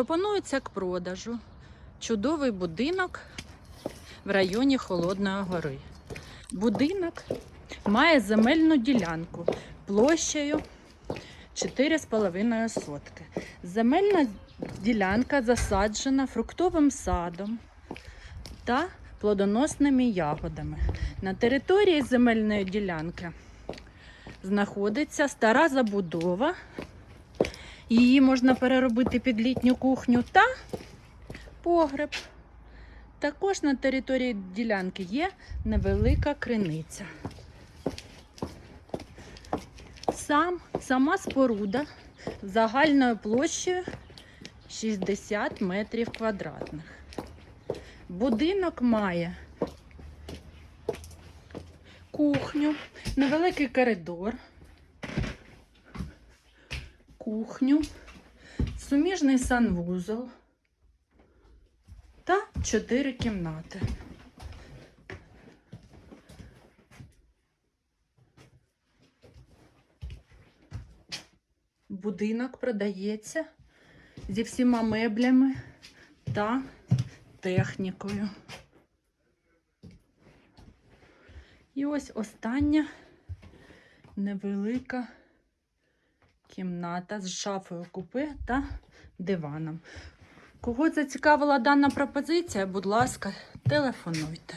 Пропонується к продажу чудовий будинок в районі Холодної Гори. Будинок має земельну ділянку площею 4,5 сотки. Земельна ділянка засаджена фруктовим садом та плодоносними ягодами. На території земельної ділянки знаходиться стара забудова. Її можна переробити під літню кухню та погреб. Також на території ділянки є невелика криниця. Сам, сама споруда загальною площею 60 метрів квадратних. Будинок має кухню, невеликий коридор, кухню, суміжний санвузол та чотири кімнати. Будинок продається зі всіма меблями та технікою. І ось остання невелика кімната з шафою купи та диваном. Кого зацікавила дана пропозиція, будь ласка, телефонуйте.